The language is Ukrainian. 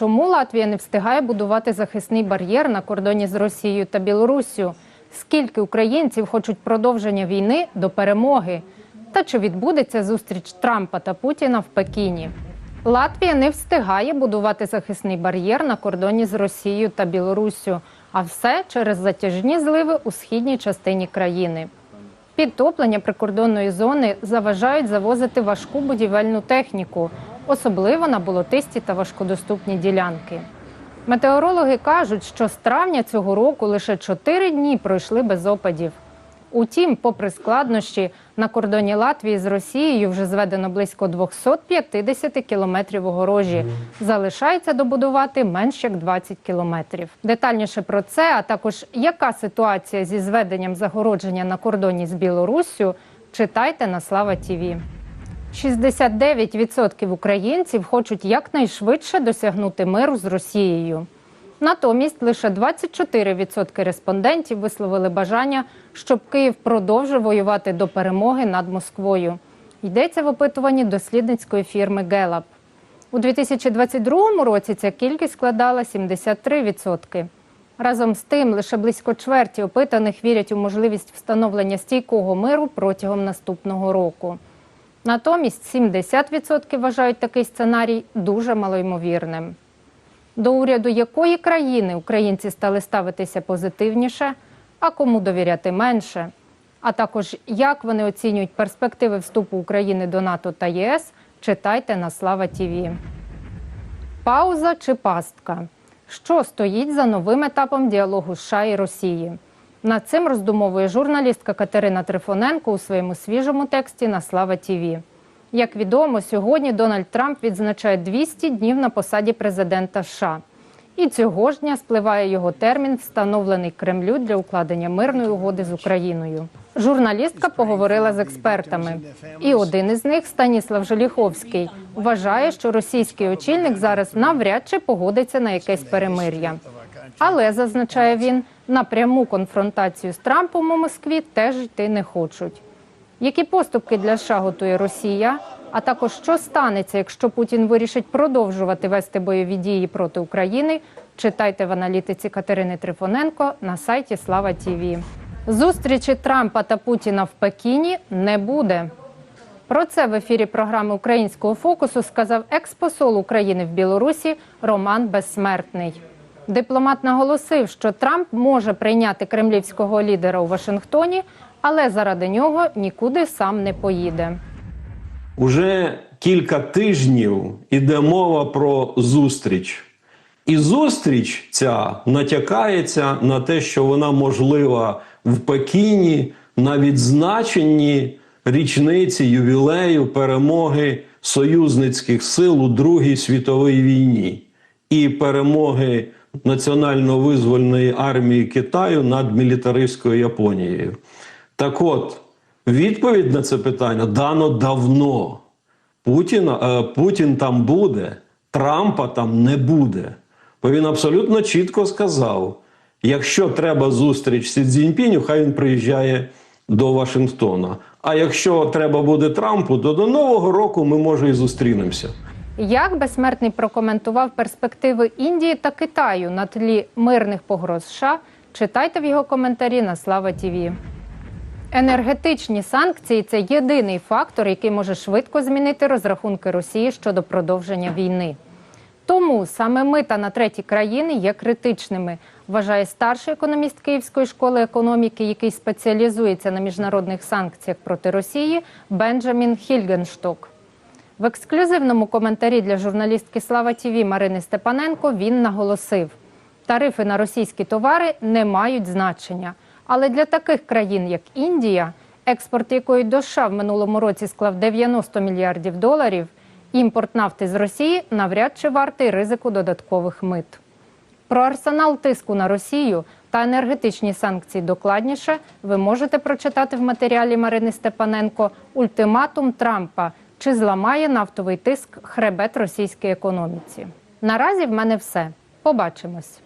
чому Латвія не встигає будувати захисний бар'єр на кордоні з Росією та Білоруссю? Скільки українців хочуть продовження війни до перемоги? Та чи відбудеться зустріч Трампа та Путіна в Пекіні? Латвія не встигає будувати захисний бар'єр на кордоні з Росією та Білоруссю, а все через затяжні зливи у східній частині країни. Підтоплення прикордонної зони заважають завозити важку будівельну техніку, особливо на болотисті та важкодоступні ділянки. Метеорологи кажуть, що з травня цього року лише 4 дні пройшли без опадів. Утім, попри складнощі, на кордоні Латвії з Росією вже зведено близько 250 кілометрів огорожі. Залишається добудувати менш як 20 кілометрів. Детальніше про це, а також яка ситуація зі зведенням загородження на кордоні з Білоруссю, читайте на Слава Тіві. 69% українців хочуть якнайшвидше досягнути миру з Росією. Натомість лише 24% респондентів висловили бажання, щоб Київ продовжив воювати до перемоги над Москвою. Йдеться в опитуванні дослідницької фірми Гелап. У 2022 році ця кількість складала 73%. Разом з тим, лише близько чверті опитаних вірять у можливість встановлення стійкого миру протягом наступного року. Натомість 70% вважають такий сценарій дуже малоймовірним. До уряду якої країни українці стали ставитися позитивніше, а кому довіряти менше? А також як вони оцінюють перспективи вступу України до НАТО та ЄС, читайте на Слава Тіві. Пауза чи пастка? Що стоїть за новим етапом діалогу США і Росії? Над цим роздумовує журналістка Катерина Трифоненко у своєму свіжому тексті на Слава Тіві. Як відомо, сьогодні Дональд Трамп відзначає 200 днів на посаді президента США. І цього ж дня спливає його термін, встановлений Кремлю для укладення мирної угоди з Україною. Журналістка поговорила з експертами, і один із них, Станіслав Желіховський, вважає, що російський очільник зараз навряд чи погодиться на якесь перемир'я. Але зазначає він, на пряму конфронтацію з Трампом у Москві теж йти не хочуть. Які поступки для США готує Росія? А також що станеться, якщо Путін вирішить продовжувати вести бойові дії проти України? Читайте в аналітиці Катерини Трифоненко на сайті Слава Тіві. Зустрічі Трампа та Путіна в Пекіні не буде. Про це в ефірі програми Українського фокусу сказав експосол України в Білорусі Роман Безсмертний. Дипломат наголосив, що Трамп може прийняти кремлівського лідера у Вашингтоні, але заради нього нікуди сам не поїде. Уже кілька тижнів іде мова про зустріч. І зустріч ця натякається на те, що вона можлива в Пекіні на відзначенні річниці ювілею перемоги союзницьких сил у Другій світовій війні і перемоги національно-визвольної армії Китаю над мілітаристською Японією. Так от, відповідь на це питання дано давно. Путіна, е, Путін там буде, Трампа там не буде. Бо він абсолютно чітко сказав: якщо треба зустріч Сі Цзіньпіню, хай він приїжджає до Вашингтона. А якщо треба буде Трампу, то до Нового року ми може і зустрінемося. Як безсмертний прокоментував перспективи Індії та Китаю на тлі мирних погроз США, читайте в його коментарі на Слава Тіві. Енергетичні санкції це єдиний фактор, який може швидко змінити розрахунки Росії щодо продовження війни. Тому саме мита на треті країни є критичними, вважає старший економіст Київської школи економіки, який спеціалізується на міжнародних санкціях проти Росії, Бенджамін Хільгеншток. В ексклюзивному коментарі для журналістки Слава Тіві Марини Степаненко він наголосив: тарифи на російські товари не мають значення. Але для таких країн, як Індія, експорт якої до США в минулому році склав 90 мільярдів доларів, імпорт нафти з Росії навряд чи вартий ризику додаткових мит. Про арсенал тиску на Росію та енергетичні санкції докладніше ви можете прочитати в матеріалі Марини Степаненко Ультиматум Трампа чи зламає нафтовий тиск хребет російській економіці. Наразі в мене все. Побачимось.